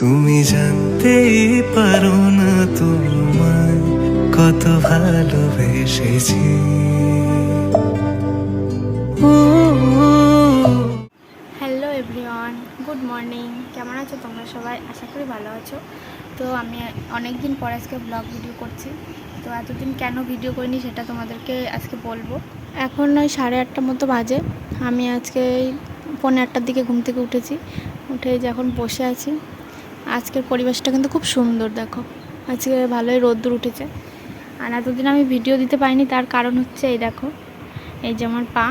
তুমি জানতেই পারো না তোমায় কত ভালোবেসেছি। হ্যালো এভরিওয়ান গুড মর্নিং কেমন আছো তোমরা সবাই? আশা করি ভালো আছো। তো আমি অনেক দিন পর আজকে ব্লগ ভিডিও করছি। তো এতদিন কেন ভিডিও করিনি সেটা তোমাদেরকে আজকে বলব। এখন ওই সাড়ে আটটার মতো বাজে। আমি আজকে এই পৌনে আটটার দিকে ঘুম থেকে উঠেছি। উঠে যখন বসে আছি। আজকের পরিবেশটা কিন্তু খুব সুন্দর, দেখো। আজকে ভালোই রোদ্দুর উঠেছে। আর এতদিন আমি ভিডিও দিতে পারিনি, তার কারণ হচ্ছে এই দেখো, এই যে আমার পা,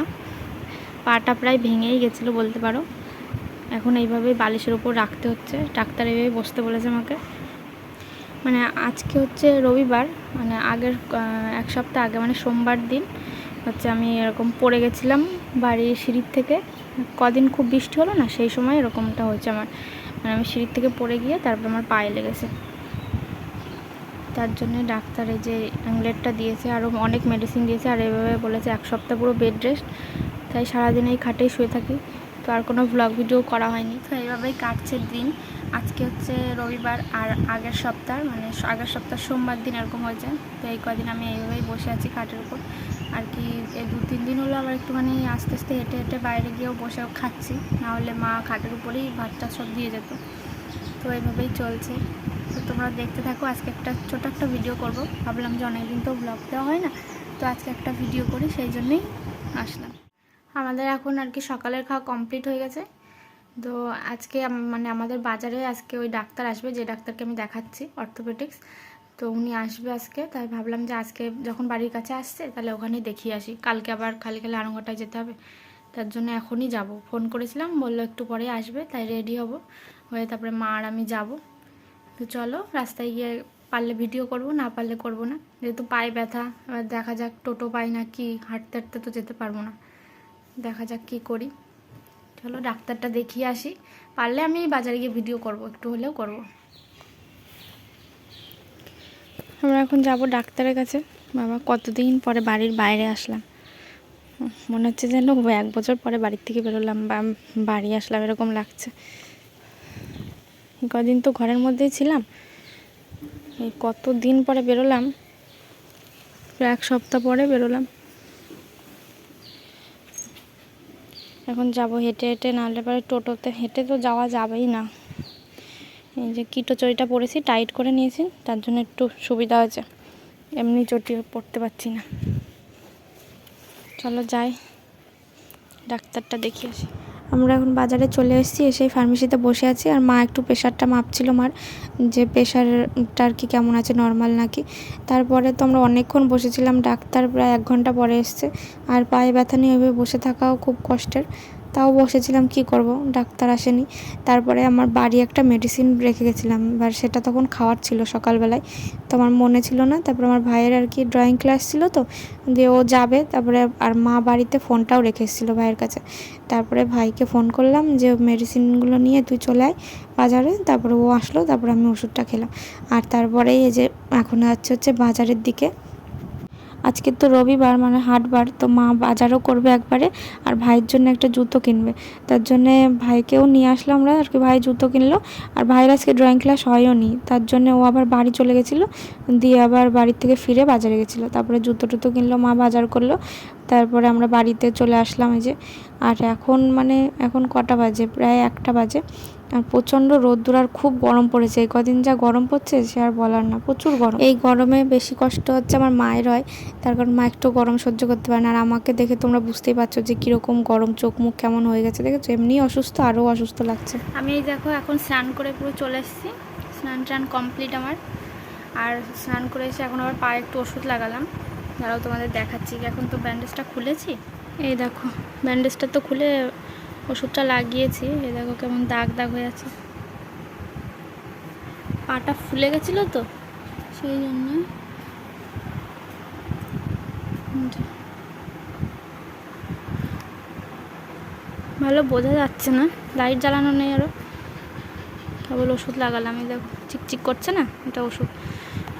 পাটা প্রায় ভেঙেই গেছিল বলতে পারো। এখন এইভাবে বালিশের ওপর রাখতে হচ্ছে, ডাক্তার এইভাবে বসতে বলেছে আমাকে। মানে আজকে হচ্ছে রবিবার মানে আগের এক সপ্তাহ আগে মানে সোমবার দিন, হচ্ছে আমি এরকম পড়ে গেছিলাম বাড়ির সিঁড়ির থেকে। কদিন খুব বৃষ্টি হলো না, সেই সময় এরকমটা হয়েছে আমার। আমি সিঁড়ির থেকে পড়ে গিয়ে তারপর আমার পায়ে লেগেছে। তার জন্য ডাক্তারে যে অ্যাংলেটটা দিয়েছে আরও অনেক মেডিসিন দিয়েছে, আর এভাবে বলেছে এক সপ্তাহ পুরো বেড রেস্ট তাই সারাদিন এই খাটেই শুয়ে থাকি। তো আর কোনো ভ্লগ ভিডিও করা হয়নি। তো এইভাবেই কাটছে দিন। আজকে হচ্ছে রবিবার আর আগের সপ্তাহ মানে আগের সপ্তাহ সোমবার দিন এরকম হয়েছে। তো এই কদিন আমি এইভাবেই বসে আছি খাটের উপর। আর কি, এই দু তিন দিন হলো আবার একটুখানি আস্তে আস্তে হেঁটে হেঁটে বাইরে গিয়েও বসে খাচ্ছি। নাহলে মা খাটের উপরেই ভাতটা সব দিয়ে যেত। তো এইভাবেই চলছে। তো তোমরা দেখতে থাকো, আজকে একটা ছোট একটা ভিডিও করব। ভাবলাম যে অনেকদিন তো ব্লগ দেওয়া হয় না, তো আজকে একটা ভিডিও করি, সেই জন্যেই আসলাম। আমাদের এখন আর কি সকালের খাওয়া কমপ্লিট হয়ে গেছে। তো আজকে মানে আমাদের বাজারে আজকে ওই ডাক্তার আসবে, যে ডাক্তারকে আমি দেখাচ্ছি অর্থোপেডিক্স তো উনি আসবে আজকে, তাই ভাবলাম যে আজকে যখন বাড়ির কাছে আসছে, তাহলে ওখানেই দেখিয়ে আসি। কালকে আবার খালি খালি আরঙ্গটায় যেতে হবে। তার জন্য এখনই যাব। ফোন করেছিলাম, বলল একটু পরে আসবে, তাই রেডি হব। হয়ে তারপরে মা আর আমি যাব। তো চলো, রাস্তায় গিয়ে পারলে ভিডিও করব, না পারলে করব না। যেহেতু পায়ে ব্যথা, এবার দেখা যাক টোটো পাই না কি, হাঁটতে হাঁটতে তো যেতে পারব না। দেখা যাক কি করি। চলো ডাক্তারটা দেখিয়ে আসি। পারলে আমি বাজারে গিয়ে ভিডিও করব, একটু হলেও করব। আমরা এখন যাব ডাক্তারের কাছে। বাবা, কতদিন পরে বাড়ির বাইরে আসলাম? মনে হচ্ছে যেন এক বছর পরে বাড়ির থেকে বেরোলাম, বা বাড়ি আসলাম, এরকম লাগছে। কদিন তো ঘরের মধ্যেই ছিলাম। এই কত দিন পরে বেরোলাম? এক সপ্তাহ পরে বেরোলাম। এখন যাব হেঁটে হেঁটে, নাহলে পরে টোটোতে, হেঁটে তো যাওয়া যাবেই না। এই যে কিটো চটিটা পরেছি টাইট করে নিয়েছি, তার জন্য একটু সুবিধা হয়েছে। এমনি চটি পরতে পারছি না। চলো যাই, ডাক্তারটা দেখিয়ে আসি। আমরা এখন বাজারে চলে এসেছি, এসে ফার্মেসিতে বসে আছি, আর মা একটু প্রেশারটা মাপছিল মার, যে প্রেশারটা আর কি কেমন আছে নর্মাল নাকি। তারপরে তো আমরা অনেকক্ষণ বসেছিলাম, ডাক্তার প্রায় এক ঘণ্টা পরে এসছে, আর পায়ে ব্যথা নিয়ে ওইভাবে বসে থাকাও খুব কষ্টের। তাও বসেছিলাম, কি করব? ডাক্তার আসেনি। তারপরে আমার বাড়ি একটা মেডিসিন রেখে গেছিলাম। এবার সেটা তখন খাওয়ার ছিল সকালবেলায়। তো আমার মনে ছিল না, তারপরে আমার ভাইয়ের আর কি ড্রয়িং ক্লাস ছিল তো দিয়ে ও যাবে। তারপরে আর মা বাড়িতে ফোনটাও রেখে এসেছিল ভাইয়ের কাছে। তারপরে ভাইকে ফোন করলাম যে মেডিসিনগুলো নিয়ে তুই চলে আয় বাজারে। তারপরে ও আসলো, তারপরে আমি ওষুধটা খেলাম। আর তারপরে এই যে, এখন যাচ্ছে হচ্ছে বাজারের দিকে। আজকে তো রবিবার মানে হাটবার, তো মা বাজারও করবে একবারে আর ভাইয়ের জন্য একটা জুতো কিনবে। তার জন্যে ভাইকেও নিয়ে আসলাম আমরা আর কি ভাই জুতো কিনলো আর ভাইয়ের আজকে ড্রয়িং ক্লাস হয়ও নি। তার জন্য ও আবার বাড়ি চলে গেছিল, দিয়ে আবার বাড়ির থেকে ফিরে বাজারে গেছিল। তারপরে জুতো টুতো কিনলো, মা বাজার করল, তারপরে আমরা বাড়িতে চলে আসলাম এই যে। আর এখন মানে এখন কটা বাজে? প্রায় একটা বাজে। আর প্রচণ্ড রোদ্দুর আর খুব গরম পড়েছে। এই কদিন যা গরম পড়ছে সে আর বলার না, প্রচুর গরম। এই গরমে বেশি কষ্ট হচ্ছে আমার মায়ের হয়, তার কারণ মা একটু গরম সহ্য করতে পারে না। আর আমাকে দেখে তোমরা বুঝতেই পারছ যে কীরকম গরম, চোখ মুখ কেমন হয়ে গেছে, দেখেছ? এমনি অসুস্থ, আরও অসুস্থ লাগছে। আমি এই দেখো এখন স্নান করে পুরো চলে এসেছি। স্নান টান কমপ্লিট আমার। আর স্নান করে এসে এখন আবার পায়ে একটু ওষুধ লাগালাম। যারাও তোমাদের দেখাচ্ছি এখন তো ব্যান্ডেজটা খুলেছি। এই দেখো, ব্যান্ডেজটা তো খুলে ওষুধটা লাগিয়েছি। এই দেখো কেমন দাগ দাগ হয়ে আছে। পাটা ফুলে গেছিল তো, সেই জন্য। ভালো বোঝা যাচ্ছে না, লাইট জ্বালানো নেই আরও কেবল ওষুধ লাগালাম, এই দেখো, চিকচিক করছে না, এটা ওষুধ।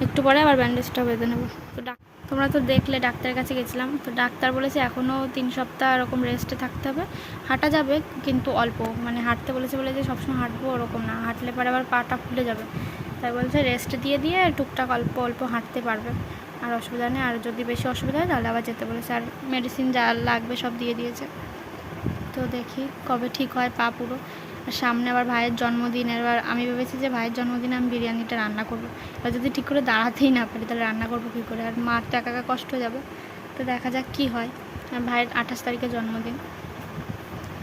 একটু পরে আবার ব্যান্ডেজটা বেঁধে নেব। তো ডাক তোমরা তো দেখলে ডাক্তারের কাছে গেছিলাম। তো ডাক্তার বলেছে এখনও তিন সপ্তাহ এরকম রেস্টে থাকতে হবে। হাঁটা যাবে কিন্তু অল্প। মানে হাঁটতে বলেছে বলে যে সবসময় হাঁটবো ওরকম না। হাঁটলে পরে আবার পাটা ফুলে যাবে। তাই বলছে রেস্ট দিয়ে দিয়ে টুকটাক অল্প অল্প হাঁটতে পারবে। আর অসুবিধা নেই। আর যদি বেশি অসুবিধা হয় তাহলে আবার যেতে বলেছে। আর মেডিসিন যা লাগবে সব দিয়ে দিয়েছে। তো দেখি কবে ঠিক হয় পা পুরো। সামনে আবার ভাইয়ের জন্মদিন, এবার আমি ভেবেছি যে ভাইয়ের জন্মদিনে আমি বিরিয়ানিটা রান্না করব। এবার যদি ঠিক করে দাঁড়াতেই না পারি, তাহলে রান্না করব কী করে? আর মার তো একা একা কষ্ট হয়ে যাবে। তো দেখা যাক কী হয়। আর ভাইয়ের আঠাশ তারিখে জন্মদিন।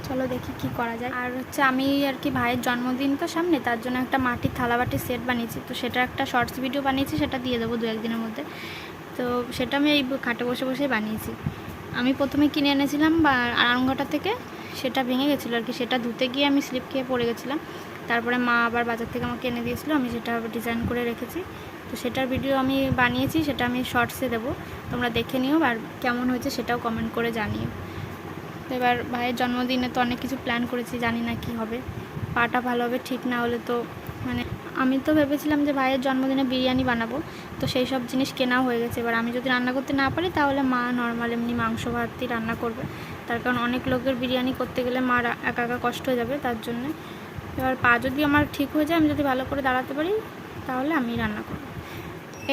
চলো দেখি কি করা যায়। আর হচ্ছে আমি আর কি ভাইয়ের জন্মদিন তো সামনে, তার জন্য একটা মাটির থালাবাটির সেট বানিয়েছি। তো সেটা একটা শর্টস ভিডিও বানিয়েছি, সেটা দিয়ে দেবো দু একদিনের মধ্যে। তো সেটা আমি এই খাটে বসে বসে বানিয়েছি। আমি প্রথমে কিনে এনেছিলাম বা আরামঘাটা থেকে সেটা ভেঙে গেছিল আর কি। সেটা ধুতে গিয়ে আমি স্লিপ খেয়ে পড়ে গেছিলাম। তারপরে মা আবার বাজার থেকে আমাকে এনে দিয়েছিলো, আমি সেটা ডিজাইন করে রেখেছি। তো সেটার ভিডিও আমি বানিয়েছি, সেটা আমি শর্টসে দেবো। তোমরা দেখে নিও আর কেমন হয়েছে সেটাও কমেন্ট করে জানিও। তো এবার ভাইয়ের জন্মদিনে তো অনেক কিছু প্ল্যান করেছি, জানি না কি হবে। পাটা ভালো হবে, ঠিক না হলে তো মানে আমি তো ভেবেছিলাম যে ভাইয়ের জন্মদিনে বিরিয়ানি বানাবো। তো সেই সব জিনিস কেনাও হয়ে গেছে। এবার আমি যদি রান্না করতে না পারি, তাহলে মা নর্মাল এমনি মাংস ভাতই রান্না করবে। তার কারণ অনেক লোকের বিরিয়ানি করতে গেলে মার একা একা কষ্ট হয়ে যাবে তার জন্যে। এবার পা যদি আমার ঠিক হয়ে যায়, আমি যদি ভালো করে দাঁড়াতে পারি, তাহলে আমি রান্না করব।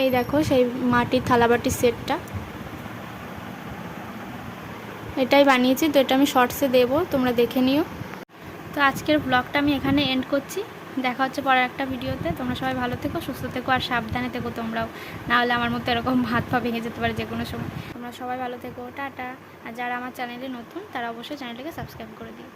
এই দেখো সেই মাটির থালাবাটির সেটটা। এটাই বানিয়েছি, তো এটা আমি শর্টসে দেবো, তোমরা দেখে নিও। তো আজকের ব্লগটা আমি এখানে এন্ড করছি। দেখা হচ্ছে পরের একটা ভিডিওতে। তোমরা সবাই ভালো থেকো, সুস্থ থেকো, আর সাবধানে থেকো তোমরাও। নাহলে আমার মতো এরকম হাত পা ভেঙে যেতে পারে যে কোনো সময়। তোমরা সবাই ভালো থেকো, টাটা। আর যারা আমার চ্যানেলে নতুন, তারা অবশ্যই চ্যানেলটাকে সাবস্ক্রাইব করে দিও।